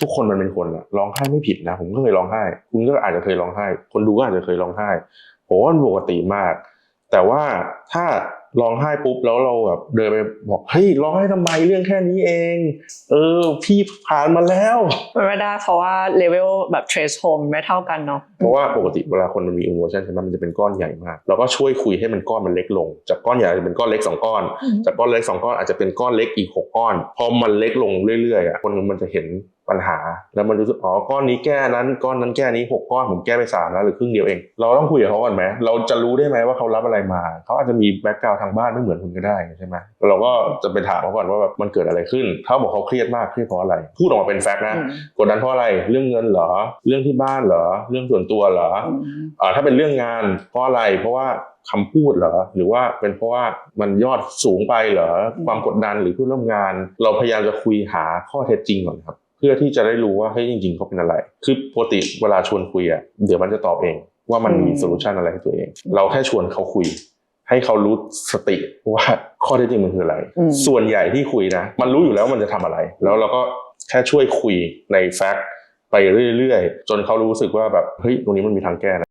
ทุกคนมันเป็นคนอะร้องไห้ไม่ผิดนะ ผมก็เคยร้องไห้ คุณก็อาจจะเคยร้องไห้ คนดูก็อาจจะเคยร้องไห้ผมว่ามันปกติมาก แต่ว่าถ้าร้องไห้ปุ๊บแล้วเราแบบเดินไปบอกเฮ้ยร้องไห้ทำไมเรื่องแค่นี้เอง เออ พี่ผ่านมาแล้วมันไม่ได้เพราะว่าเลเวลแบบเทรสโฮมไม่เท่ากันเนาะเพราะว่าปกติเวลาคนมันมีอิโมชันใช่ไหมมันจะเป็นก้อนใหญ่มากเราก็ช่วยคุยให้มันก้อนมันเล็กลง จากก้อนใหญ่จะเป็นก้อนเล็กสองก้อน จากก้อนเล็กสองก้อนอาจจะเป็นก้อนเล็กอีกหกก้อน พอมันเล็กลงเรื่อยๆอะคนมันจะเห็น ปัญหา แล้วมันรู้สึกอ๋อก้อนนี้แก้นั้นก้อนนั้นแก้นี้หกก้อนผมแก้ไปสามแล้วหรือครึ่งเดียวเอง เราต้องคุยกับเขาก่อนไหมเราจะรู้ได้ไหมว่าเขารับอะไรมาเขาอาจจะมีแบ็กกราวทางบ้านไม่เหมือนคุณก็ได้ใช่ไหมเราก็จะไปถามเขาก่อนว่าแบบมันเกิดอะไรขึ้นเขาบอกเขาเครียดมากเครียดเพราะอะไร พูดออกมาเป็นแฟกต์นะอืมกดดันเพราะอะไรเรื่องเงินเหรอ เรื่องที่บ้านเหรอ เรื่องส่วนตัวเหรออืมอ่าถ้าเป็นเรื่องงานเพราะอะไรเพราะว่าคำพูดเหรอหรือว่าเป็นเพราะว่ามันยอดสูงไปเหรอความกดดันหรือผู้ร่วมงาน เราพยายามจะคุยหาข้อเท็จจริงก่อนครับเพื่อที่จะได้รู้ว่าเฮ้ยจริงๆเขาเป็นอะไร คือปกติเวลาชวนคุยอะเดี๋ยวมันจะตอบเอง ว่ามันมีโซลูชันอะไรให้ตัวเอง เราแค่ชวนเขาคุย ให้เขารู้สติว่าข้อเท็จจริงมันคืออะไรอืมส่วนใหญ่ที่คุยนะ มันรู้อยู่แล้วมันจะทำอะไร แล้วเราก็แค่ช่วยคุยในแฟกต์ไปเรื่อยๆ จนเขารู้สึกว่าแบบเฮ้ยตรงนี้มันมีทางแก้นะ